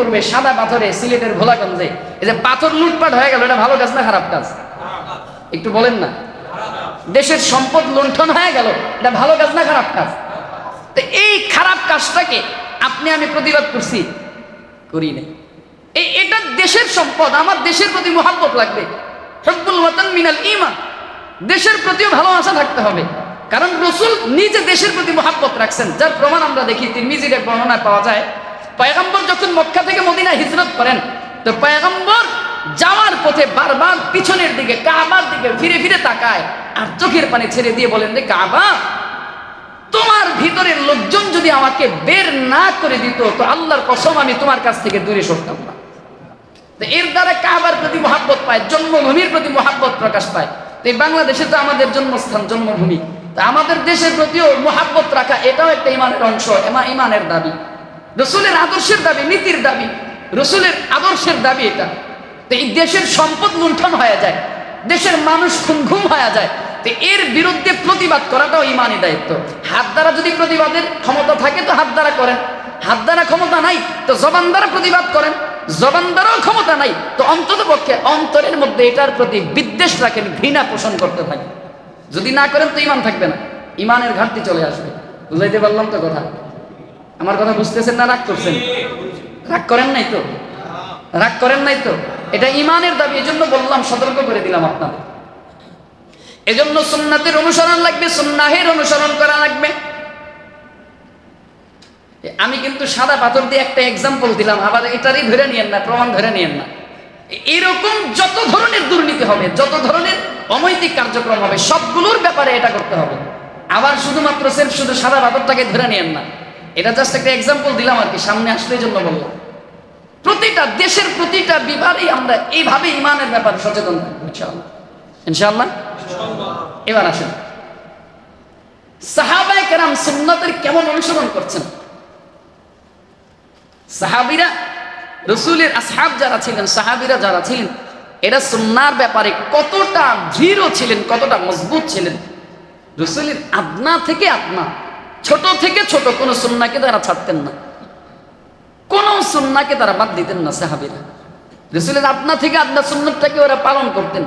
পূর্বে সাদা পাথরে সিলেটের ভোলাগঞ্জে। এই যে পাথর লুটপাট হয়ে গেল, এটা ভালো কাজ না খারাপ কাজ? একটু বলেন না। দেশের সম্পদ লুণ্ঠন হয়ে গেল, এটা ভালো কাজ না খারাপ কাজ? তো এই খারাপ কাজটাকে আপনি, আমি প্রতিবাদ করছি, করি নাই। এই এটা দেশের সম্পদ, আমার দেশের প্রতি মোহাম্মত লাগবে। হব্বুল ওয়াতান মিনাল ইমান দেশের প্রতিও ভালোবাসা থাকতে হবে। কারণ রসুল নিজে দেশের প্রতি মোহাব্বত রাখছেন। যার প্রমাণ আমরা দেখি, তিরমিজির এক বর্ণনায় পাওয়া যায় পয়গম্বর যখন মক্কা থেকে মদিনা হিজরত করেন, তো পয়গম্বর যাওয়ার পথে বারবার পিছনের দিকে, কাবার দিকে ফিরে ফিরে তাকায় আর চোখের পানি ছেড়ে দিয়ে বলেন যে কাবা, তোমার ভিতরের লোকজন যদি আমাকে বের না করে দিত, তো আল্লাহর কসম আমি তোমার কাছ থেকে দূরে সরতাম না। এর দ্বারা কাবার প্রতি মহাব্বত পায়, জন্মভূমির প্রতি মহাব্বত প্রকাশ পায়। তো এই বাংলাদেশে তো আমাদের জন্মস্থান, জন্মভূমি। তা আমাদের দেশের প্রতিও মহাব্বত রাখা এটাও একটা ইমানের অংশ, এমা ইমানের দাবি। রসুলের আদর্শের দাবি, নীতির দাবি, রসুলের আদর্শের দাবি এটা। তো এই দেশের সম্পদ লুণ্ঠন হয়ে যায়, দেশের মানুষ খুন ঘুম হয়ে যায়, তো এর বিরুদ্ধে প্রতিবাদ করাটাও ইমানই দায়িত্ব। হাত দ্বারা যদি প্রতিবাদের ক্ষমতা থাকে, তো হাত দ্বারা করেন। হাত দ্বারা ক্ষমতা নাই, তো জবান দ্বারা প্রতিবাদ করেন। জবান দ্বারাও ক্ষমতা নাই, তো অন্তত পক্ষে অন্তরের মধ্যে এটার প্রতি বিদ্বেষ রাখেন, ঘৃণা পোষণ করতে থাকেন। যদি না করেন, তো ইমান থাকবে না। ইমানের ঘাটতি চলে আসবে। বুঝাইতে পারলাম তো কথা? আমার কথা বুঝতেছেন না? রাগ করছেন। রাগ করেন নাই তো? রাগ করেন নাই তো? এটা ইমানের দাবি এই জন্য বললাম, সতর্ক করে দিলাম আপনাদের। এজন্য সুন্নাতের অনুসরণ লাগবে, সুন্নাহের অনুসরণ করা লাগবে। আমি কিন্তু সাদা পাথর দিয়ে একটা এক্সাম্পল দিলাম, আবার এটারই ধরে নিয়েন না, প্রমাণ ধরে নিয়েন না। এরকম যত ধরনের দুর্নীতি হবে, যত ধরনের অনৈতিক কার্যক্রম হবে, সবগুলোর ব্যাপারে এটা করতে হবে। আবার শুধুমাত্র সেলফ শুধু সাদা পাথরটাকে ধরে নিয়েন না। এটা জাস্ট একটা এক্সাম্পল দিলাম আর কি সামনে আসলে জন্য বললাম। প্রতিটা দেশের প্রতিটা বিবারেই আমরা এইভাবে ইমানের ব্যাপারে সচেতন ইনশাআল্লাহ। ইনশাআল্লাহ? এবার আসেন। সাহাবাই কেরাম সুন্নতের কেমন অনুসরণ করছেন? সাহাবিরা রসুলের আসহাব যারা ছিলেন সাহাবিরা যারা ছিলেন এরা সুন্নার ব্যাপারে কতটা দৃঢ় ছিলেন কতটা মজবুত ছিলেন? রসুলের আদনা থেকে আদনা। ছোট থেকে ছোট কোনো সুন্নাকে তারা ছাড়তেন না। কোন সুন্নাকে তারা বাদ দিতেন না সাহাবিরা। রসুলের আপনা থেকে আদনা সুন্নতটাকে ওরা পালন করতেন।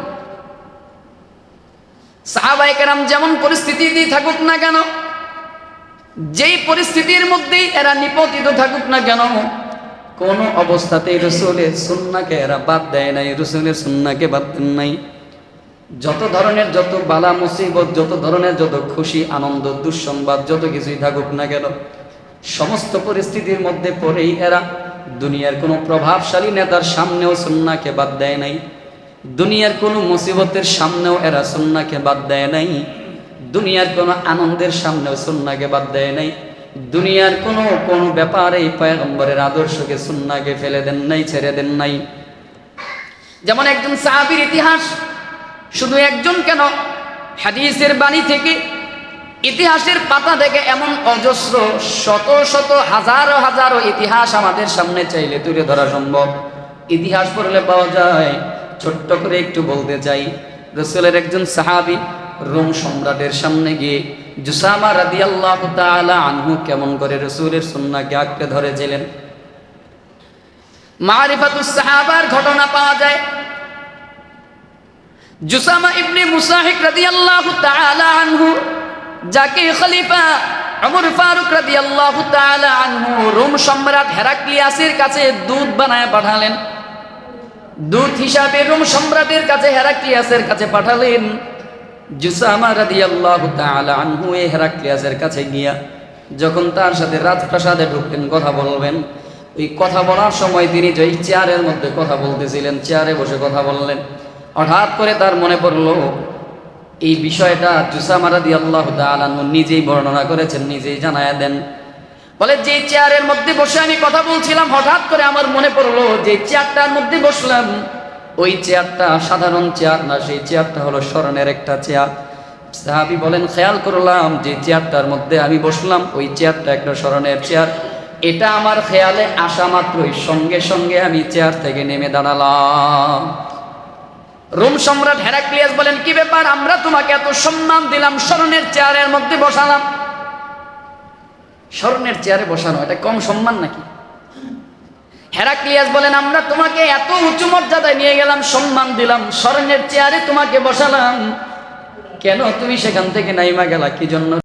সাহাবাই কেরাম যেমন পরিস্থিতি দিয়ে থাকুক না কেন, যেই পরিস্থিতির মধ্যেই এরা নিপতিত থাকুক না কেন, কোন অবস্থাতেই রসুলের সুন্নাকে এরা বাদ দেয় নাই, রসুলের সুন্নাকে বাদ দেন নাই। যত ধরনের যত বালা মুসিবত, যত ধরনের যত খুশি, আনন্দ, দুঃসংবাদ, যত কিছুই থাকুক না কেন, সমস্ত পরিস্থিতির মধ্যে পড়েই এরা দুনিয়ার কোনো প্রভাবশালী নেতার সামনেও সুন্নাকে বাদ দেয় নাই। দুনিয়ার কোনো মুসিবতের সামনেও এরা সুন্নাকে বাদ দেয় নাই। দুনিয়ার কোনো আনন্দের সামনেও সুন্নাকে বাদ দেয় নাই। দুনিয়ার কোনো কোনো ব্যাপারে পয়গম্বরের আদর্শকে সুন্নাকে ফেলে দেন নাই, ছেড়ে দেন নাই। যেমন একজন সাহাবির ইতিহাস শুধু একজন কেন? হাদিসের বাণী থেকে, ইতিহাসের পাতা থেকে এমন অজস্র শত শত হাজারো হাজারো ইতিহাস আমাদের সামনে চাইলে তুলে ধরা সম্ভব। ইতিহাস পড়লে পাওয়া যায়, ছোট্ট করে একটু বলতে চাই। রসুলের একজন সাহাবি রোম সম্রাটের সামনে গিয়ে জুসামা রাদি আল্লাহ আনহু কেমন করে রসুলের সুন্নাকে আঁকড়ে ধরেছিলেন। মারিফাতুস সাহাবার ঘটনা পাওয়া যায় জুসামা ইবনে মুসাহিক রাদিয়াল্লাহু তাআলা আনহু, যাকে খলিফা ওমর ফারুক রাদিয়াল্লাহু তাআলা আনহু রোম সম্রাট হেরাক্লিয়াসের কাছে দুধ বানায় পাঠালেন। দূত হিসাবে রোম সম্রাটের কাছে হেরাক্লিয়াসের কাছে পাঠালেন। জুসামা রাদিয়াল্লাহু তাআলা আনহু এই হেরাক্লিয়াসের কাছে গিয়া যখন তার সাথে রাজপ্রাসাদে ঢুকলেন কথা বলবেন। ওই কথা বলার সময় তিনি যে চেয়ারের মধ্যে কথা বলতেছিলেন, চেয়ারে বসে কথা বললেন। হঠাৎ করে তার মনে পড়ল, এই বিষয়টা জুসামা রাদিয়াল্লাহু তাআলা আনহু নিজেই বর্ণনা করেছেন, নিজেই জানায়া দেন। বলে যে চেয়ারের মধ্যে বসে আমি কথা বলছিলাম, হঠাৎ করে আমার মনে পড়ল যে চেয়ারটার মধ্যে বসলাম, ওই চেয়ারটা সাধারণ চেয়ার না, সেই চেয়ারটা হলো স্মরণের একটা চেয়ার। সাহাবি বলেন, খেয়াল করলাম, যে চেয়ারটার মধ্যে আমি বসলাম, ওই চেয়ারটা একটা স্মরণের চেয়ার। এটা আমার খেয়ালে আসা মাত্রই সঙ্গে সঙ্গে আমি চেয়ার থেকে নেমে দাঁড়ালাম। রোম সম্রাট হেরাক্লিয়াস বলেন, কি ব্যাপার? আমরা তোমাকে এত সম্মান দিলাম স্মরণের চেয়ারের মধ্যে বসালাম। স্মরণের চেয়ারে বসানো, এটা কম সম্মান নাকি? হেরাক্লিয়াস বলেন, আমরা তোমাকে এত উঁচু মর্যাদায় নিয়ে গেলাম, সম্মান দিলাম স্মরণের চেয়ারে তোমাকে বসালাম। কেন তুমি সেখান থেকে নাইমা গেলা? কি জন্য